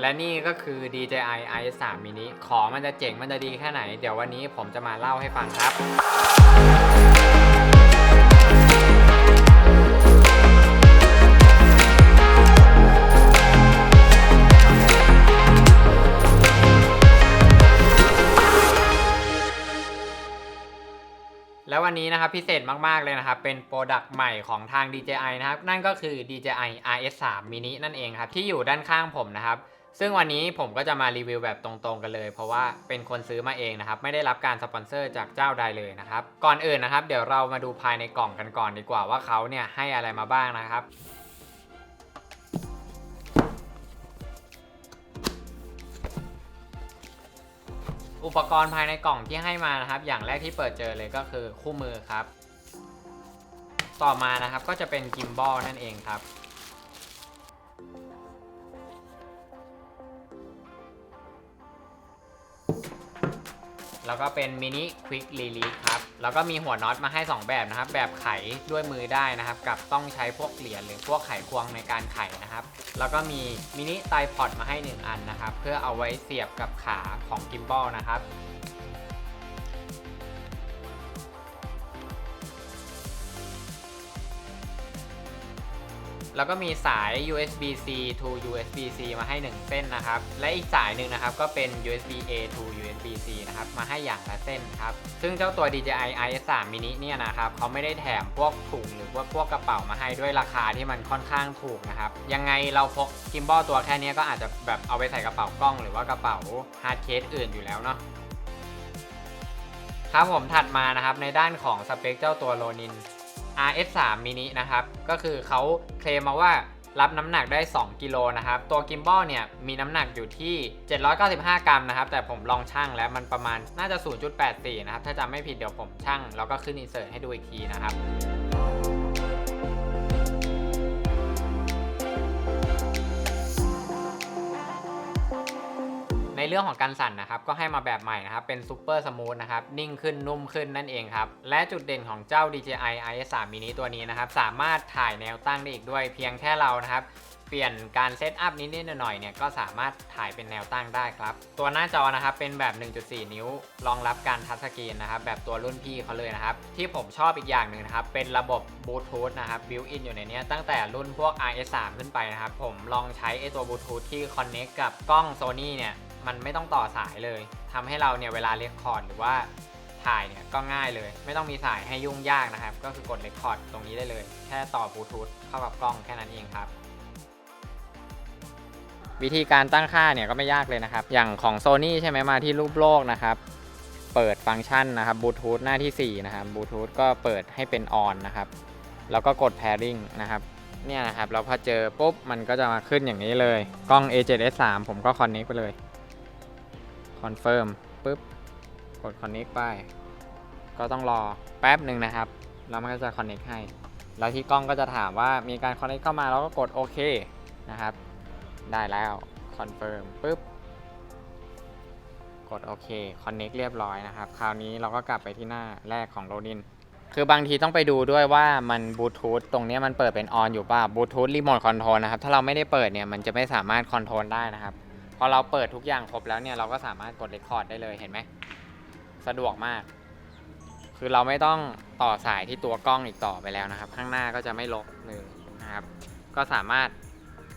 และนี่ก็คือ DJI i3 mini ของมันจะเจ๋งมันจะดีแค่ไหน เดี๋ยววันนี้ผมจะมาเล่าให้ฟังครับ แล้ววันนี้นะครับพิเศษมาก ๆ เลยนะครับ เป็นโปรดักต์ใหม่ของทาง DJI นะครับ นั่นก็คือ DJI RS3 mini นั่นเองครับ ที่อยู่ด้านข้างผมนะครับ ซึ่งวันนี้ผมก็จะมารีวิวแบบตรงๆกันเลย เพราะว่าเป็นคนซื้อมาเองนะครับ ไม่ได้รับการสปอนเซอร์จากเจ้าใดเลยนะครับ ก่อนอื่นนะครับ เดี๋ยวเรามาดูภายในกล่องกันก่อนดีกว่าว่าเขาเนี่ยให้อะไรมาบ้างนะครับอุปกรณ์ภายในกล่องที่ให้มานะครับ อย่างแรกที่เปิดเจอเลยก็คือคู่มือครับ ต่อมานะครับก็จะเป็นกิมบอลนั่นเองครับ แล้วก็เป็นมินิควิกรีลีครับ แล้วก็มีหัวน็อตมาให้ 2 แบบนะครับ แบบไขด้วยมือได้นะครับ กับต้องใช้พวกเหรียญหรือพวกไขควงในการไขนะครับ แล้วก็มีมินิไตพอดมาให้ 1 อันนะครับ เพื่อเอาไว้เสียบกับขาของกิมบอลนะครับ แล้วก็มีสาย USB-C to USB-C มาให้ 1 เส้นนะครับ และอีกสายหนึ่งนะครับก็เป็น USB-A to USB-C นะครับมาให้อย่างละเส้นครับ ซึ่งเจ้าตัว DJI IS3 mini เนี่ยนะครับเขาไม่ได้แถมพวกถุงหรือว่าพวกกระเป๋ามาให้ด้วยราคาที่มันค่อนข้างถูกนะครับ ยังไงเราพกกิมบอลตัวแค่นี้ก็อาจจะแบบเอาไปใส่กระเป๋ากล้องหรือว่ากระเป๋าฮาร์ดเคสอื่นอยู่แล้วเนาะครับผมถัดมานะครับในด้านของสเปคเจ้าตัวโลนิน RS3 mini นะครับ ก็คือเขาเคลมมาว่ารับน้ำหนักได้ 2 กิโลนะครับ ตัวกิมบอลเนี่ยมีน้ำหนักอยู่ที่ 795 กรัมนะครับ แต่ผมลองชั่งแล้วมันประมาณน่าจะ 0.84 นะครับ ถ้าจำไม่ผิดเดี๋ยวผมชั่งแล้วก็ขึ้นอินเสิร์ตให้ดูอีกทีนะครับ เรื่องของการสั่นนะครับก็ให้มาแบบใหม่นะครับเป็นซูเปอร์สมูทนะครับนิ่งขึ้นนุ่มขึ้นนั่นเองครับและจุดเด่นของเจ้า DJI IS3 mini ตัวนี้นะครับสามารถถ่ายแนวตั้งได้อีกด้วยเพียงแค่เรานะครับเปลี่ยนการเซตอัพนิดๆหน่อยๆเนี่ยก็สามารถถ่ายเป็นแนวตั้งได้ครับ ตัวหน้าจอนะครับเป็นแบบ 1.4 นิ้ว รองรับการทัชสกรีนนะครับแบบตัวรุ่นพี่เขาเลยนะครับ ที่ผมชอบอีกอย่างหนึ่งนะครับ เป็นระบบบลูทูธนะครับบิวอินอยู่ในนี้ตั้งแต่รุ่นพวก RS3 ขึ้นไปนะครับ ผมลองใช้ไอตัวบลูทูธที่คอนเน็กกับกล้อง Sony เนี่ย มันไม่ต้องต่อสายเลยทำให้เราเนี่ยเวลาเรคคอร์ดหรือว่าถ่ายเนี่ยก็ง่ายเลย ไม่ต้องมีสายให้ยุ่งยากนะครับ ก็คือกดเรคคอร์ดตรงนี้ได้เลย แค่ต่อบลูทูธเข้ากับกล้องแค่นั้นเองครับ วิธีการตั้งค่าเนี่ยก็ไม่ยากเลยนะครับ อย่างของ Sony ใช่ไหมมาที่รูปโลกนะครับเปิดฟังก์ชันนะครับบลูทูธหน้าที่4นะครับบลูทูธก็เปิดให้เป็นออนนะครับแล้วก็กด pairing นะครับเนี่ยนะครับแล้วพอเจอปุ๊บมันก็จะมาขึ้นอย่างนี้เลย กล้อง A7S3 ผมก็ connect ไปเลย confirm ปุ๊บ กด connect ไป ก็ต้องรอแป๊บหนึ่งนะครับ แล้วมันก็จะ connect ให้ แล้วที่กล้องก็จะถามว่ามีการ connect เข้ามาแล้วก็กดโอเคนะครับ ได้แล้ว confirm ปุ๊บ กดโอเค connect เรียบร้อยนะครับ คราวนี้เราก็กลับไปที่หน้าแรกของโรดินคือบางทีต้องไปดูด้วยว่ามันบลูทูธตรงนี้มันเปิดเป็นออนอยู่ป่ะบลูทูธรีโมทคอนโทรลนะครับ ถ้าเราไม่ได้เปิดเนี่ย มันจะไม่สามารถคอนโทรลได้นะครับ พอเราเปิดทุกอย่างครบแล้วเนี่ยเราก็สามารถกดเรคคอร์ดได้เลยเห็นไหมสะดวกมาก คือเราไม่ต้องต่อสายที่ตัวกล้องอีกต่อไปแล้วนะครับ ข้างหน้าก็จะไม่ลกเลยนะครับ ก็สามารถ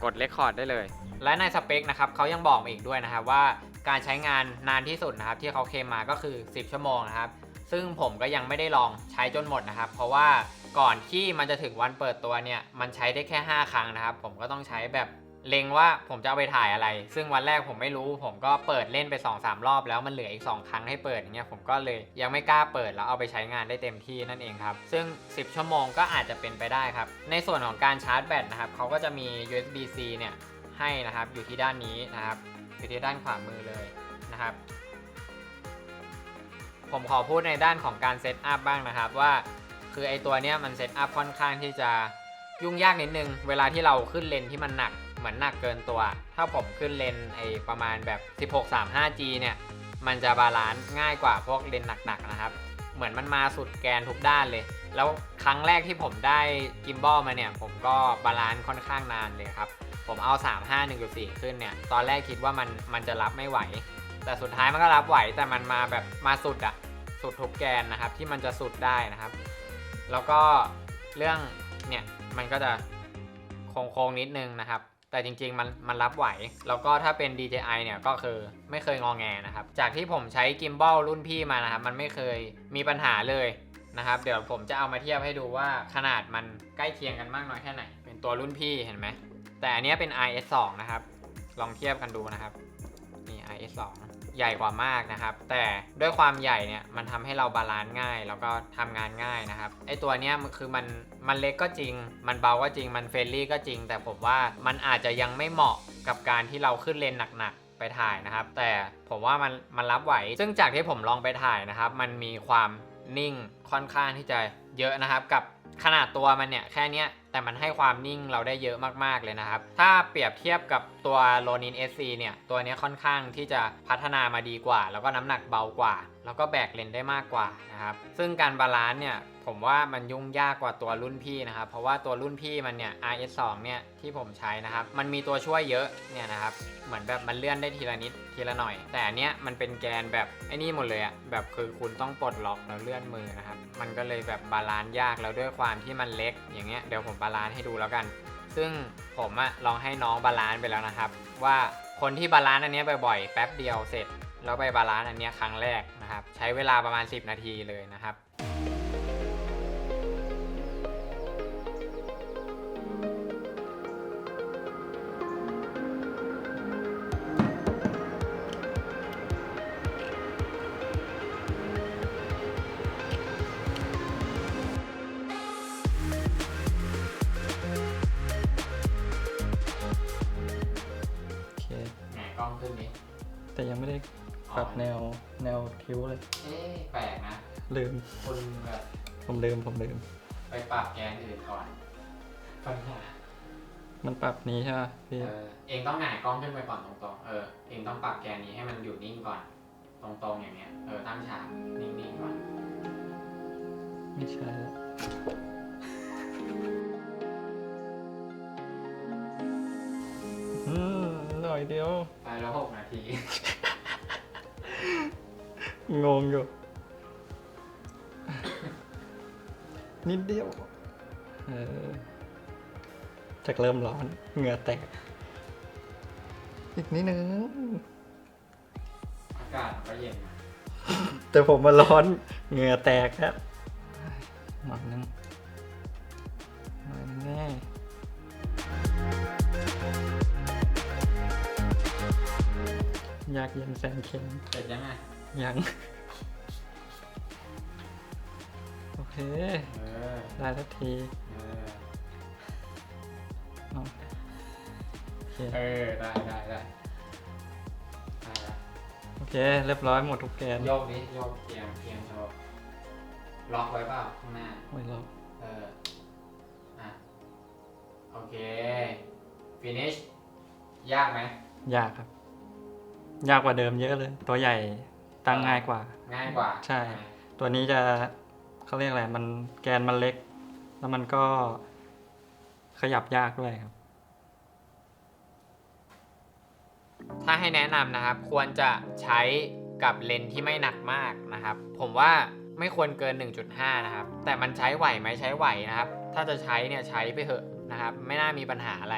กดเรคคอร์ดได้เลย และในสเปคนะครับเขายังบอกมาอีกด้วยนะครับว่าการใช้งานนานที่สุดนะครับ ที่เขาเคมมาก็คือ 10 ชั่วโมงนะครับ ซึ่งผมก็ยังไม่ได้ลองใช้จนหมดนะครับ เพราะว่าก่อนที่มันจะถึงวันเปิดตัวเนี่ย มันใช้ได้แค่ 5 ครั้งนะครับ ผมก็ต้องใช้แบบ เล็งว่าผมจะเอาไปถ่ายอะไร ซึ่งวันแรกผมไม่รู้ ผมก็เปิดเล่นไป2-3รอบแล้วมันเหลืออีก 2 ครั้งให้เปิดอย่างเงี้ยผมก็เลยยังไม่กล้าเปิดแล้วเอาไปใช้งานได้เต็มที่นั่นเองครับ ซึ่ง 10 ชั่วโมงก็อาจจะเป็นไปได้ครับ ในส่วนของการชาร์จแบตนะครับเขาก็จะมี USB-C เนี่ยให้นะครับอยู่ที่ด้านนี้นะครับอยู่ที่ด้านขวามือเลยนะครับ ผมขอพูดในด้านของการเซตอัพบ้างนะครับว่าคือไอตัวเนี้ยมันเซตอัพค่อนข้างที่จะยุ่งยากนิดนึง เวลาที่เราขึ้นเลนที่มันหนัก เหมือนหนักเกินตัว ถ้าผมขึ้นเลนไอประมาณแบบ 16-35G เนี่ย มันจะบาลานซ์ง่ายกว่าพวกเลนหนักๆนะครับ เหมือนมันมาสุดแกนทุกด้านเลย แล้วครั้งแรกที่ผมได้กิมบอลมาเนี่ย ผมก็บาลานซ์ค่อนข้างนานเลยครับ ผมเอา 35 1.4 ขึ้นเนี่ย ตอนแรกคิดว่ามันมันจะรับไม่ไหว แต่สุดท้ายมันก็รับไหว แต่มันมาแบบมาสุดอะสุดทุกแกนนะครับที่มันจะสุดได้นะครับ แล้วก็เรื่องเนี่ยมันก็จะโค้งๆนิดนึงนะครับ แต่จริงๆมันมันรับไหว แล้วก็ถ้าเป็น DJI เนี่ยก็คือไม่เคยงองแงนะครับ จากที่ผมใช้กิมบอลรุ่นพี่มานะครับ มันไม่เคยมีปัญหาเลยนะครับ เดี๋ยวผมจะเอามาเทียบให้ดูว่าขนาดมันใกล้เคียงกันมากน้อยแค่ไหน เป็นตัวรุ่นพี่เห็นไหม แต่อันนี้เป็น IS2 นะครับ ลองเทียบกันดูนะครับ นี่ IS2 ใหญ่กว่ามากนะครับ แต่ด้วยความใหญ่เนี่ยมันทำให้เราบาลานซ์ง่าย แล้วก็ทำงานง่ายนะครับไอตัวเนี้ยมันคือมันมันเล็กก็จริง มันเบาก็จริงมันเฟรนลี่ก็จริง แต่ผมว่ามันอาจจะยังไม่เหมาะกับการที่เราขึ้นเลนหนักๆไปถ่ายนะครับ แต่ผมว่ามันมันรับไหว ซึ่งจากที่ผมลองไปถ่ายนะครับ มันมีความนิ่งค่อนข้างที่จะเยอะนะครับ กับขนาดตัวมันเนี่ยแค่เนี้ย แต่มันให้ความนิ่งเราได้เยอะมากๆเลยนะครับ ถ้าเปรียบเทียบกับตัว Ronin SC เนี่ย ตัวนี้ค่อนข้างที่จะพัฒนามาดีกว่า แล้วก็น้ำหนักเบากว่าแล้วก็แบกเลนได้มากกว่านะครับ ซึ่งการบาลานซ์เนี่ยผมว่ามันยุ่งยากกว่าตัวรุ่นพี่นะครับ เพราะว่าตัวรุ่นพี่มันเนี่ย RS2 เนี่ยที่ผมใช้นะครับ มันมีตัวช่วยเยอะเนี่ยนะครับ เหมือนแบบมันเลื่อนได้ทีละนิดทีละหน่อย แต่อันเนี้ยมันเป็นแกนแบบไอ้นี่หมดเลยอะแบบคือคุณต้องปลดล็อกแล้วเลื่อนมือนะครับ มันก็เลยแบบบาลานซ์ยากแล้วด้วยความที่มันเล็ก อย่างเงี้ยเดี๋ยวผมบาลานซ์ให้ดูแล้วกัน ซึ่งผมอะลองให้น้องบาลานซ์ไปแล้วนะครับ ว่าคนที่บาลานซ์อันเนี้ยบ่อยๆ แป๊บเดียวเสร็จ แล้วไปบาลานซ์อันนี้ครั้งแรกนะครับ ใช้เวลาประมาณ 10 นาทีเลยนะครับ ลืมคุณแบบผมลืม ผมลืม ไปปรับแกนอื่นก่อนปัญหามันปรับนี้ใช่ป่ะพี่ เออเองต้องหงายกล้องขึ้นไปก่อนตรงๆเออเองต้องปรับแกนนี้ให้มันอยู่นิ่งก่อน ตรงๆอย่างเงี้ยเออตั้งฉากนิ่งๆก่อน ไม่ใช่ละอืมหน่อยเดียว ไปแล้วหกนาที งงอยู่ นิดเดียว เออจากเริ่มร้อนเหงื่อแตก อีกนิดนึง อากาศมันก็เย็นนะแต่ผมมาร้อนเหงื่อแตกแล้วหน่อยนึงหน่อยนึงแน่อยากเย็นแสนเข็มเสร็จยังไงยัง โอเคเออได้สักทีเออเอาโอเคเออได้ได้ได้ได้ละโอเค เรียบร้อยหมดทุกแกนโยกนี้โยกเทียมเทียมโชว์ล็อกไว้เปล่าข้างหน้า ไม่รอบเออ อะ โอเค finish ยากไหม ยากครับ ยากกว่าเดิมเยอะเลย ตัวใหญ่ตั้งง่ายกว่า ง่ายกว่าใช่ ตัวนี้จะ เขาเรียกอะไรมันแกนมันเล็ก แล้วมันก็ขยับยากด้วยครับ ถ้าให้แนะนำนะครับ ควรจะใช้กับเลนส์ที่ไม่หนักมากนะครับ ผมว่าไม่ควรเกิน 1.5 นะครับ แต่มันใช้ไหวไหมใช้ไหวนะครับ ถ้าจะใช้เนี่ยใช้ไปเถอะนะครับ ไม่น่ามีปัญหาอะไร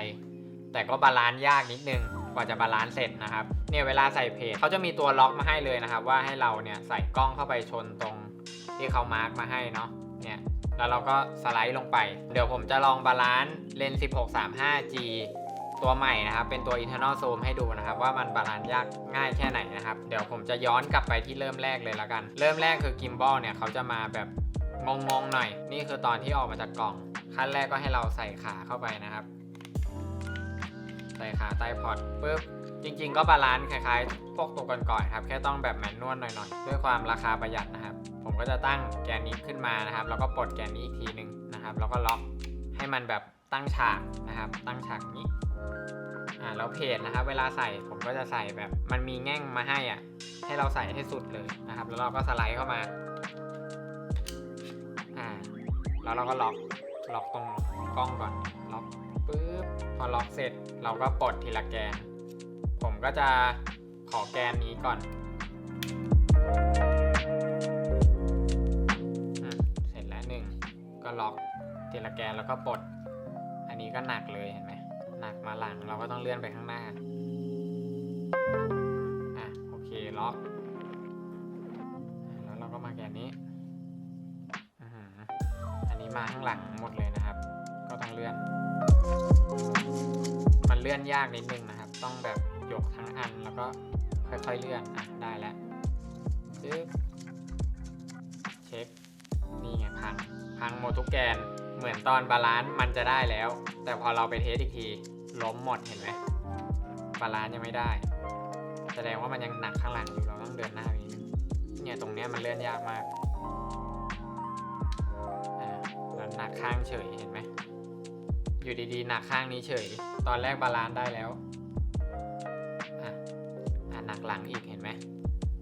แต่ก็บาลานซ์ยากนิดนึงกว่าจะบาลานซ์เสร็จนะครับ เนี่ยเวลาใส่เพจเขาจะมีตัวล็อกมาให้เลยนะครับ ว่าให้เราเนี่ยใส่กล้องเข้าไปชนตรง ที่เขามาร์กมาให้เนาะเนี่ยแล้วเราก็สไลด์ลงไป เดี๋ยวผมจะลองบาลานซ์เลนส์ 16-35G ตัวใหม่นะครับ เป็นตัว internal zoom ให้ดูนะครับ ว่ามันบาลานซ์ยากง่ายแค่ไหนนะครับ เดี๋ยวผมจะย้อนกลับไปที่เริ่มแรกเลยล้วกัน เริ่มแรกคือกิมบอลเนี่ยเขาจะมาแบบงงๆหน่อย นี่คือตอนที่ออกมาจากกล่อง ขั้นแรกก็ให้เราใส่ขาเข้าไปนะครับ ใส่ขาใต้พอร์ตปุ๊บ จริงๆ ก็บาลานซ์คล้ายๆ พวกตัวก่อนๆครับ แค่ต้องแบบแมนนวลหน่อยๆ ด้วยความราคาประหยัดนะครับ ผมก็จะตั้งแกนนี้ขึ้นมานะครับ แล้วก็ปลดแกนนี้อีกทีหนึ่งนะครับ แล้วก็ล็อกให้มันแบบตั้งฉากนะครับ ตั้งฉากนี้อ่าแล้วเพจนะครับ เวลาใส่ผมก็จะใส่แบบมันมีแง่งมาให้อะ ให้เราใส่ให้สุดเลยนะครับ แล้วเราก็สไลด์เข้ามาอ่าแล้วเราก็ล็อกล็อกตรงกล้องก่อนล็อกปึ๊บพอล็อกเสร็จเราก็ปลดทีละแกน ผมก็จะขอแกนนี้ก่อนอเสร็จแล้วหนึ่งก็ล็อกทีละแกนแล้วก็ปลด อันนี้ก็หนักเลยเห็นไหมหนักมาหลังเราก็ต้องเลื่อนไปข้างหน้าอะโอเคล็อกแล้วเราก็มาแกนนี้อันนี้มาข้างหลังหมดเลยนะครับ ก็ต้องเลื่อน มันเลื่อนยากนิดนึงนะครับ ต้องแบบ กทั้งอันแล้วก็ค่อยๆเลื่อนอะได้แล้วปึ๊บเช็คนี่ไงพังพังหมดทุกแกนเหมือนตอนบาลานซ์มันจะได้แล้ว แต่พอเราไปเทสอีกทีล้มหมดเห็นไหมบาลานซ์ยังไม่ได้ แสดงว่ามันยังหนักข้างหลังอยู่เราต้องเดินหน้าไปนิดนึงเนี่ยตรงเนี้ยมันเลื่อนยากมากอ่าหนักข้างเฉยเห็นไหมอยู่ดีๆหนักข้างนี้เฉย ตอนแรกบาลานซ์ได้แล้ว หลังอีกเห็นไหม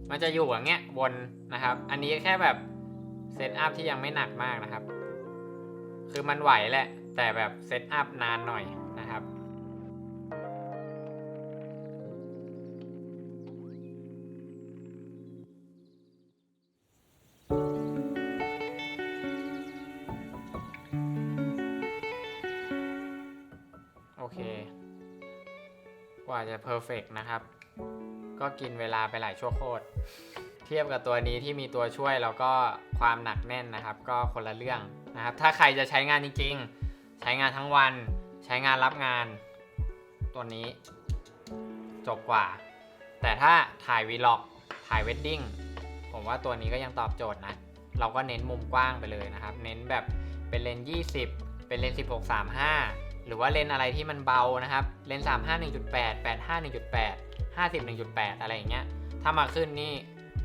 มันจะอยู่อย่างเงี้ยวนนะครับ อันนี้แค่แบบเซตอัพที่ยังไม่หนักมากนะครับ คือมันไหวแหละ แต่แบบเซตอัพนานหน่อยนะครับโอเค กว่าจะเพอร์เฟกนะครับ ก็กินเวลาไปหลายชั่วโคตร เทียบกับตัวนี้ที่มีตัวช่วยแล้วก็ความหนักแน่นนะครับ ก็คนละเรื่องนะครับ ถ้าใครจะใช้งานจริงๆ ใช้งานทั้งวัน ใช้งานรับงาน ตัวนี้ จบกว่า แต่ถ้าถ่ายวีล็อกถ่ายเวดดิ้งผมว่าตัวนี้ก็ยังตอบโจทย์นะ เราก็เน้นมุมกว้างไปเลยนะครับ เน้นแบบเป็นเลนส์20 เป็นเลนส์16 35 หรือว่าเลนอะไรที่มันเบานะครับ เลนส์35 1.8 85 1.8 51.8 อะไรอย่างเงี้ย ถ้ามาขึ้นนี่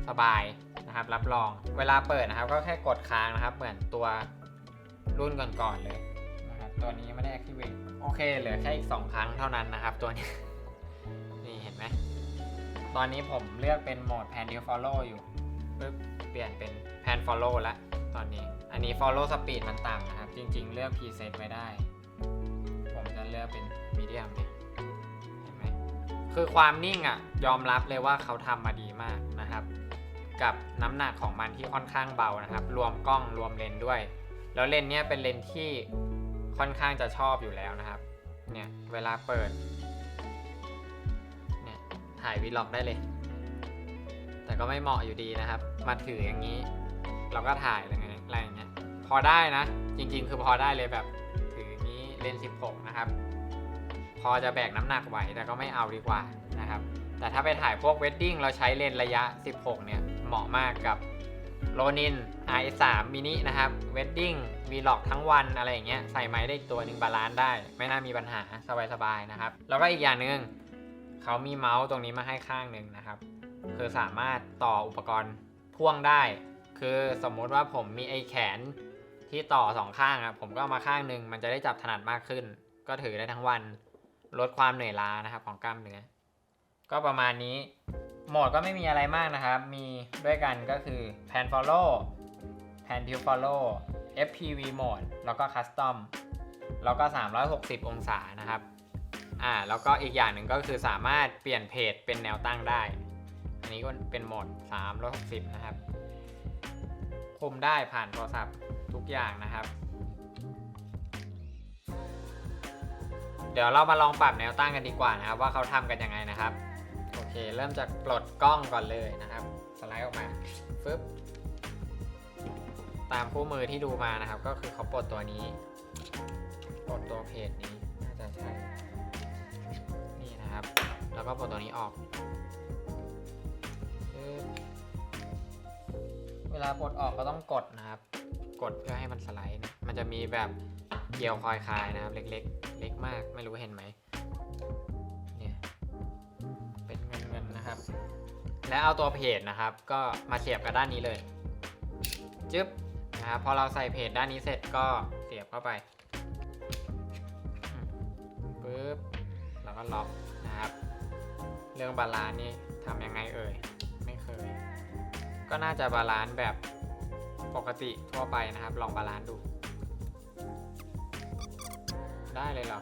สบายนะครับ รับรอง เวลาเปิดนะครับ ก็แค่กดค้างนะครับ เหมือนตัวรุ่นก่อนๆเลยนะครับ ตัวนี้ไม่ได้ activate โอเค เหลือแค่อีก 2 ครั้งเท่านั้นนะครับ ตัวนี้ นี่เห็นไหม ตอนนี้ผมเลือกเป็นโหมด pan to follow อยู่ปึ๊บเปลี่ยนเป็น pan follow ละตอนนี้ อันนี้ follow speed มันต่ำนะครับ จริง ๆ เลือก preset ไว้ได้ เลือกเป็น medium เนี่ยเห็นไหมคือความนิ่งอะยอมรับเลยว่าเขาทำมาดีมากนะครับ กับน้ำหนักของมันที่ค่อนข้างเบานะครับ รวมกล้องรวมเลนด้วย แล้วเลนเนี้ยเป็นเลนที่ค่อนข้างจะชอบอยู่แล้วนะครับ เนี่ยเวลาเปิด เนี่ยถ่ายวีล็อกได้เลย แต่ก็ไม่เหมาะอยู่ดีนะครับ มาถืออย่างนี้ เราก็ถ่ายอะไรเงี้ยอะไรอย่างเงี้ย พอได้นะ จริงๆ คือพอได้เลยแบบ เลนส์16 นะครับ พอจะแบกน้ำหนักไหวแต่ก็ไม่เอาดีกว่านะครับ แต่ถ้าไปถ่ายพวกเวดดิ้งเราใช้เลนส์ระยะ 16 เนี่ย เหมาะมากกับโ o นิน i3 mini นะครับเวดดิ้งวีล็อกทั้งวันอะไรอย่างเงี้ยใส่ไม้ได้อีกตัวหนึ่งบาลานซ์ได้ ไม่น่ามีปัญหาสบายๆนะครับ แล้วก็อีกอย่างหนึ่งเขามีเมาส์ตรงนี้มาให้ข้างหนึ่งนะครับ คือสามารถต่ออุปกรณ์พ่วงได้ คือสมมุติว่าผมมีไอ้แขน ที่ต่อสองข้างอะผมก็เอามาข้างหนึ่งมันจะได้จับถนัดมากขึ้น ก็ถือได้ทั้งวันลดความเหนื่อยล้านะครับของกล้ามเนื้อก็ประมาณนี้โหมดก็ไม่มีอะไรมากนะครับ มีด้วยกันก็คือ pan follow pan to follow FPV mode แล้วก็ custom แล้วก็ 360 องศานะครับอ่าแล้วก็อีกอย่างหนึ่งก็คือสามารถเปลี่ยนเพจเป็นแนวตั้งได้ อันนี้ก็เป็นโหมด 360 นะครับ คุมได้ผ่านโทรศัพท์ อย่างนะครับ เดี๋ยวเรามาลองปรับแนวตั้งกันดีกว่านะครับ ว่าเขาทำกันยังไงนะครับ โอเค เริ่มจากปลดกล้องก่อนเลยนะครับ สไลด์ออกมาฟึบตามคู่มือที่ดูมานะครับ ก็คือเขาปลดตัวนี้ปลดตัวเพจนี้น่าจะใช่นี่นะครับ แล้วก็ปลดตัวนี้ออกเวลาปลดออกก็ต้องกดนะครับ กดเพื่อให้มันสไลด์นะมันจะมีแบบเกี่ยวคอยคลายนะครับ เล็ก ๆ เล็กมากไม่รู้เห็นไหมเนี่ยเป็นเงินเงินๆนะครับ แล้วเอาตัวเพจนะครับ ก็มาเสียบกับด้านนี้เลยจึ๊บนะครับพอเราใส่เพจด้านนี้เสร็จก็เสียบเข้าไปปึ๊บแล้วก็ล็อกนะครับ เรื่องบาลานซ์นี่ทำยังไงเอ่ยไม่เคย ก็น่าจะบาลานซ์แบบ ปกติทั่วไปนะครับ ลองบาลานซ์ดู ได้เลยเหรอ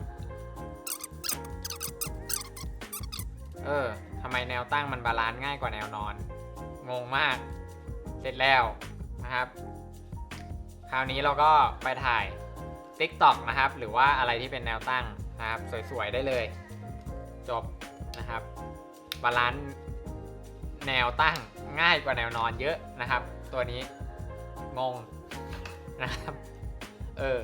เออทำไมแนวตั้งมันบาลานซ์ง่ายกว่าแนวนอน งงมาก เสร็จแล้วนะครับ คราวนี้เราก็ไปถ่าย TikTok นะครับ หรือว่าอะไรที่เป็นแนวตั้งนะครับ สวยๆ ได้เลย จบนะครับ บาลานซ์แนวตั้งง่ายกว่าแนวนอนเยอะนะครับ ตัวนี้ งงนะครับ เออ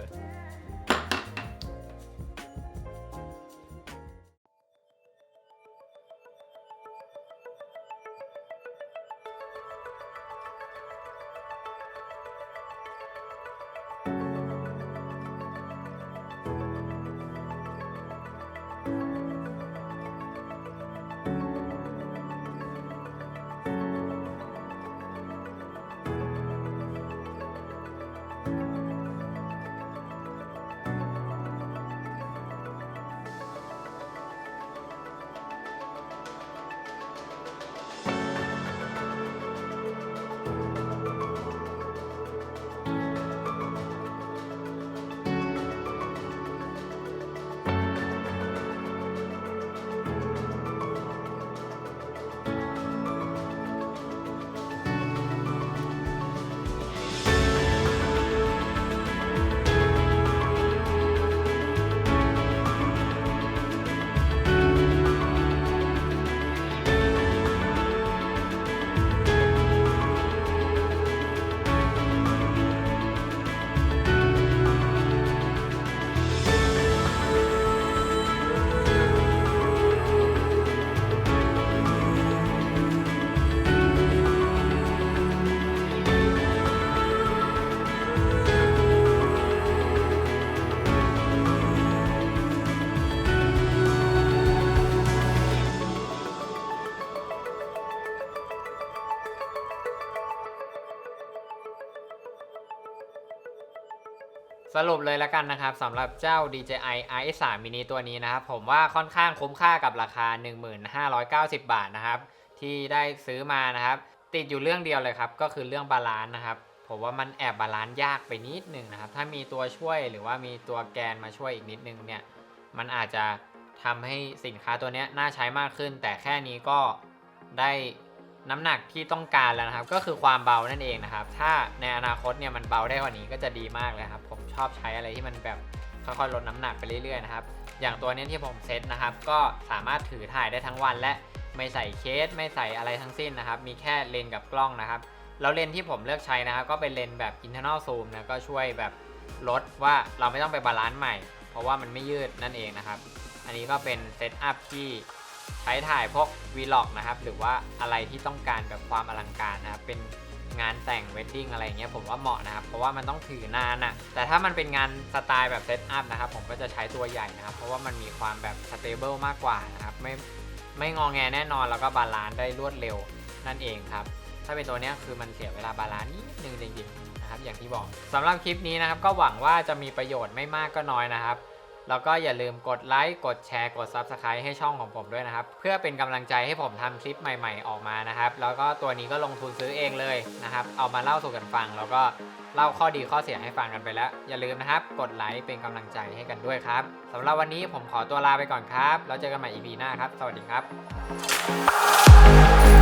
รุปเลยแล้วกันนะครับสำหรับเจ้า DJI RS3 mini ตัวนี้นะครับ ผมว่าค่อนข้างคุ้มค่ากับราคา 1590 บาทนะครับ ที่ได้ซื้อมานะครับ ติดอยู่เรื่องเดียวเลยครับ ก็คือเรื่องบาลานซ์นะครับ ผมว่ามันแอบบาลานซ์ยากไปนิดนึงนะครับ ถ้ามีตัวช่วยหรือว่ามีตัวแกนมาช่วยอีกนิดนึงเนี่ย มันอาจจะทำให้สินค้าตัวนี้น่าใช้มากขึ้น แต่แค่นี้ก็ได้ น้ำหนักที่ต้องการแล้วนะครับ ก็คือความเบานั่นเองนะครับ ถ้าในอนาคตเนี่ยมันเบาได้กว่านี้ก็จะดีมากเลยครับ ผมชอบใช้อะไรที่มันแบบค่อยๆลดน้ำหนักไปเรื่อยๆนะครับ อย่างตัวนี้ที่ผมเซตนะครับ ก็สามารถถือถ่ายได้ทั้งวัน และไม่ใส่เคส ไม่ใส่อะไรทั้งสิ้นนะครับ มีแค่เลนส์กับกล้องนะครับ แล้วเลนส์ที่ผมเลือกใช้นะครับ ก็เป็นเลนส์แบบ internal zoom นะ ก็ช่วยแบบลดว่าเราไม่ต้องไปบาลานซ์ใหม่ เพราะว่ามันไม่ยืดนั่นเองนะครับ อันนี้ก็เป็นเซตอัพที่ ใช้ถ่ายพวก Vlog นะครับ หรือว่าอะไรที่ต้องการแบบความอลังการนะครับ เป็นงานแต่งเวดดิ้งอะไรเงี้ยผมว่าเหมาะนะครับ เพราะว่ามันต้องถือนานอะแต่ถ้ามันเป็นงานสไตล์แบบเซตอัพนะครับ ผมก็จะใช้ตัวใหญ่นะครับ เพราะว่ามันมีความแบบสเตเบิลมากกว่านะครับ ไม่ไม่งอแงแน่นอนแล้วก็บาลานซ์ได้รวดเร็วนั่นเองครับ ถ้าเป็นตัวนี้คือมันเสียเวลาบาลานซ์นิดนึงจริงๆนะครับ อย่างที่บอกสำหรับคลิปนี้นะครับ ก็หวังว่าจะมีประโยชน์ไม่มากก็น้อยนะครับ แล้วก็อย่าลืมกดไลค์กดแชร์กด Subscribe ให้ช่องของผมด้วยนะครับ เพื่อเป็นกำลังใจให้ผมทำคลิปใหม่ๆออกมานะครับ แล้วก็ตัวนี้ก็ลงทุนซื้อเองเลยนะครับ เอามาเล่าสู่กันฟัง แล้วก็เล่าข้อดีข้อเสียให้ฟังกันไปแล้ว อย่าลืมนะครับ กดไลค์เป็นกำลังใจให้กันด้วยครับสำหรับวันนี้ผมขอตัวลาไปก่อนครับ แล้วเจอกันใหม่ EP หน้าครับ สวัสดีครับ